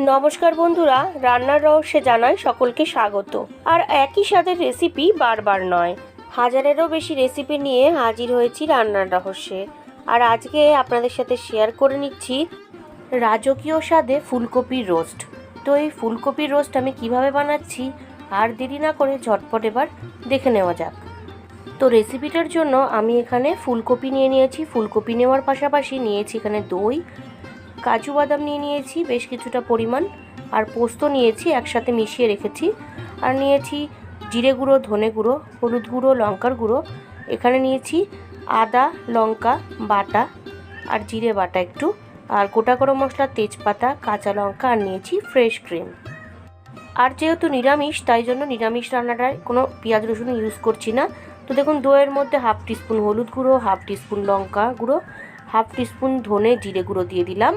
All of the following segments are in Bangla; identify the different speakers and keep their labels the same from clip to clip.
Speaker 1: নমস্কার বন্ধুরা, রান্নার রহস্যে জানাই সকলকে স্বাগত। আর একই স্বাদের রেসিপি বারবার নয়, হাজারেরও বেশি রেসিপি নিয়ে হাজির হয়েছি রান্নার রহস্যে। আর আজকে আপনাদের সাথে শেয়ার করে নিচ্ছি রাজকীয় স্বাদে ফুলকপির রোস্ট তো এই ফুলকপির রোস্ট আমি কীভাবে বানাচ্ছি, আর দেরি না করে ঝটপট এবার দেখে নেওয়া যাক। তো রেসিপিটার জন্য আমি এখানে ফুলকপি নিয়ে নিয়েছি, ফুলকপি নেওয়ার পাশাপাশি নিয়েছি এখানে দই কাজু বাদাম নিয়ে নিয়েছি, বেশ কিছুটা পরিমাণ, আর পোস্ত নিয়েছি, একসাথে মিশিয়ে রেখেছি। আর নিয়েছি জিরে গুঁড়ো, ধনে গুঁড়ো, হলুদ গুঁড়ো, লঙ্কার গুঁড়ো। এখানে নিয়েছি আদা, লঙ্কা, বাটা, আর জিরে বাটা একটু। আর গোটা গরম মশলা, তেজপাতা, কাঁচা লঙ্কা, আর নিয়েছি ফ্রেশ ক্রিম। আর যেহেতু নিরামিষ, তাই জন্য নিরামিষ রান্নাটায় কোনো পেঁয়াজ রসুন ইউজ করছি না। তো দেখুন, দইয়ের মধ্যে হাফ টিস্পুন হলুদ গুঁড়ো, হাফ টিস্পুন লঙ্কা গুঁড়ো হাফ টিস্পুন ধনে জিরে গুঁড়ো দিয়ে দিলাম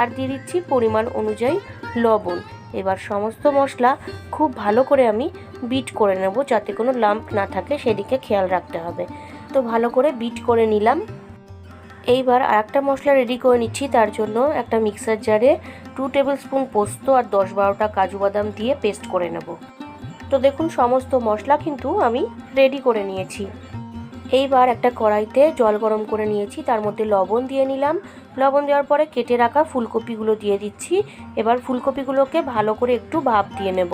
Speaker 1: আর দিয়ে দিচ্ছি পরিমাণ অনুযায়ী লবণ। এবার সমস্ত মশলা খুব ভালো করে আমি বিট করে নেব যাতে কোনো লাম্প না থাকে, সেদিকে খেয়াল রাখতে হবে। তো ভালো করে বিট করে নিলাম। এইবার আর একটা মশলা রেডি করে নিচ্ছি, তার জন্য একটা মিক্সার জারে টু টেবিল স্পুন পোস্ত আর দশ বারোটা কাজু বাদাম দিয়ে পেস্ট করে নেব। তো দেখুন, সমস্ত মশলা কিন্তু আমি রেডি করে নিয়েছি। এইবার একটা কড়াইতে জল গরম করে নিয়েছি, তার মধ্যে লবণ দিয়ে নিলাম। লবণ দেওয়ার পরে কেটে রাখা ফুলকপিগুলো দিয়ে দিচ্ছি। এবার ফুলকপিগুলোকে ভালো করে একটু ভাপ দিয়ে নেব।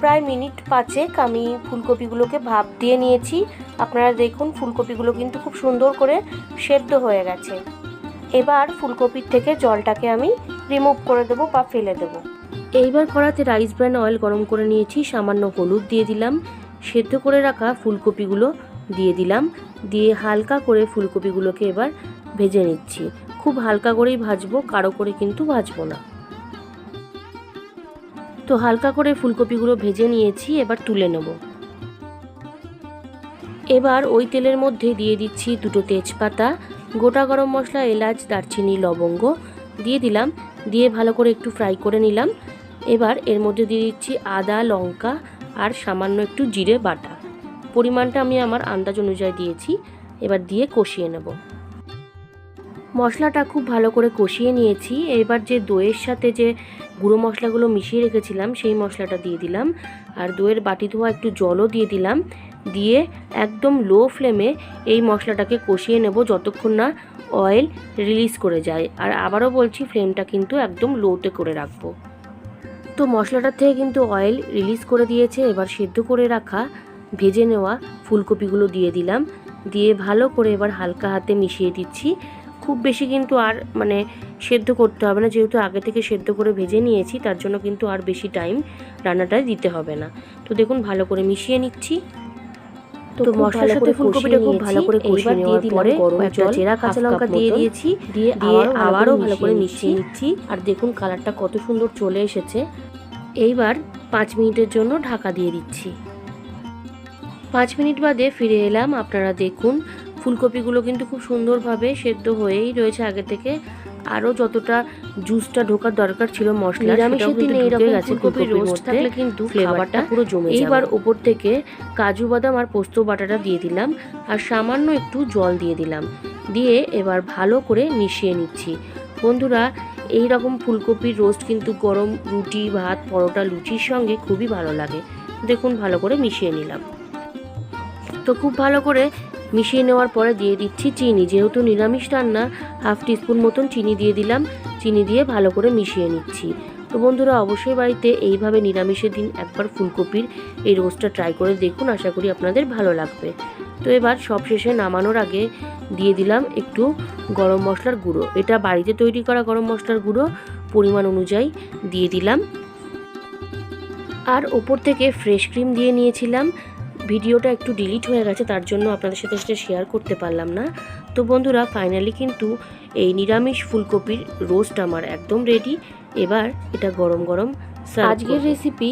Speaker 1: প্রায় মিনিট পাঁচেক আমি ফুলকপিগুলোকে ভাপ দিয়ে নিয়েছি। আপনারা দেখুন, ফুলকপিগুলো কিন্তু খুব সুন্দর করে সেদ্ধ হয়ে গেছে। এবার ফুলকপির থেকে জলটাকে আমি রিমুভ করে দেবো বা ফেলে দেবো। এইবার কড়াতে রাইস ব্র্যান্ড অয়েল গরম করে নিয়েছি, সামান্য হলুদ দিয়ে দিলাম। সেদ্ধ করে রাখা ফুলকপিগুলো দিয়ে দিলাম। দিয়ে হালকা করে ফুলকপিগুলোকে এবার ভেজে নিচ্ছি। খুব হালকা করেই ভাজবো, কারও করে কিন্তু ভাজবো না। তো হালকা করে ফুলকপিগুলো ভেজে নিয়েছি, এবার তুলে নেব। এবার ওই তেলের মধ্যে দিয়ে দিচ্ছি দুটো তেজপাতা, গোটা গরম মশলা, এলাচ, দারচিনি, লবঙ্গ দিয়ে দিলাম। দিয়ে ভালো করে একটু ফ্রাই করে নিলাম। এবার এর মধ্যে দিয়ে দিচ্ছি আদা, লঙ্কা আর সামান্য একটু জিরে বাটা। পরিমাণটা আমি আমার আন্দাজ অনুযায়ী দিয়েছি, এবার দিয়ে কষিয়ে নেব। মশলাটা খুব ভালো করে কষিয়ে নিয়েছি। এবার যে দইয়ের সাথে যে গুঁড়ো মশলাগুলো মিশিয়ে রেখেছিলাম, সেই মশলাটা দিয়ে দিলাম। আর দইয়ের বাটি ধোয়া একটু জলও দিয়ে দিলাম। দিয়ে একদম লো ফ্লেমে এই মশলাটাকে কষিয়ে নেব যতক্ষণ না অয়েল রিলিজ করে যায়। আর আবারও বলছি ফ্লেমটা কিন্তু একদম লোতে করে রাখব। তো মশলাটার থেকে কিন্তু অয়েল রিলিজ করে দিয়েছে। এবার সেদ্ধ করে রাখা, ভেজে নেওয়া ফুলকপিগুলো দিয়ে দিলাম। দিয়ে ভালো করে এবার হালকা হাতে মিশিয়ে দিচ্ছি। খুব বেশি কিন্তু আর মানে সেদ্ধ করতে হবে না। যেহেতু আগে থেকে সেদ্ধ করে ভেজে নিয়েছি, তার জন্য কিন্তু আর বেশি টাইম রান্নাটায় দিতে হবে না। তো দেখুন, ভালো করে মিশিয়ে নিচ্ছি। তো মশলার সাথে ফুলকপিটা খুব ভালো করে কষিয়ে নেওয়ার পরে একটা চেরা কাঁচা লঙ্কা দিয়ে দিয়েছি। দিয়ে দিয়ে আবারও ভালো করে মিশিয়ে নিচ্ছি। আর দেখুন কালারটা কত সুন্দর চলে এসেছে। এইবার পাঁচ মিনিটের জন্য ঢাকা দিয়ে দিচ্ছি। পাঁচ মিনিট বাদে ফিরে এলাম। আপনারা দেখুন ফুলকপিগুলো কিন্তু খুব সুন্দরভাবে সেদ্ধ হয়েই রয়েছে আগে থেকে। আরও যতটা জুসটা ঢোকার দরকার ছিল মশলা নিরামিষের দিনে এইরকম ফুলকপির রোস্ট থাকলে কিন্তু ফ্লেভারটা পুরো জমে এইবার ওপর থেকে কাজু বাদাম আর পোস্ত বাটাটা দিয়ে দিলাম আর সামান্য একটু জল দিয়ে দিলাম। দিয়ে এবার ভালো করে মিশিয়ে নিচ্ছি। বন্ধুরা এই রকম ফুলকপির রোস্ট কিন্তু গরম রুটি ভাত পরোটা লুচির সঙ্গে খুবই ভালো লাগে। দেখুন ভালো করে মিশিয়ে নিলাম। তো খুব ভালো করে মিশিয়ে নেওয়ার পরে দিয়ে দিচ্ছি চিনি। যেহেতু নিরামিষ রান্না, হাফ টিস্পুন মতন চিনি দিয়ে দিলাম। চিনি দিয়ে ভালো করে মিশিয়ে নিচ্ছি। তো বন্ধুরা, অবশ্যই বাড়িতে এইভাবে নিরামিষের দিন একবার ফুলকপির এই রোস্টটা ট্রাই করে দেখুন। আশা করি আপনাদের ভালো লাগবে। তো এবার সব শেষে নামানোর আগে দিয়ে দিলাম একটু গরম মশলার গুঁড়ো। এটা বাড়িতে তৈরি করা গরম মশলার গুঁড়ো পরিমাণ অনুযায়ী দিয়ে দিলাম। আর ওপর থেকে ফ্রেশ ক্রিম দিয়ে নিয়েছিলাম। ভিডিওটা একটু ডিলিট হয়ে গেছে তার জন্য আপনাদের সাথে সেটা শেয়ার করতে পারলাম না। তো বন্ধুরা ফাইনালি কিন্তু এই নিরামিষ ফুলকপির রোস্ট আমার একদম রেডি এবার এটা গরম গরম আজকের রেসিপি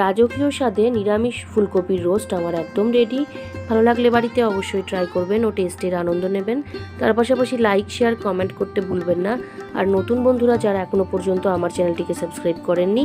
Speaker 1: রাজকীয় স্বাদে নিরামিষ ফুলকপির রোস্ট আমার একদম রেডি ভালো লাগলে বাড়িতে অবশ্যই ট্রাই করবেন ও টেস্টের আনন্দ নেবেন। তার পাশাপাশি লাইক শেয়ার কমেন্ট করতে ভুলবেন না। আর নতুন বন্ধুরা যারা এখনও পর্যন্ত আমার চ্যানেলটিকে সাবস্ক্রাইব করেননি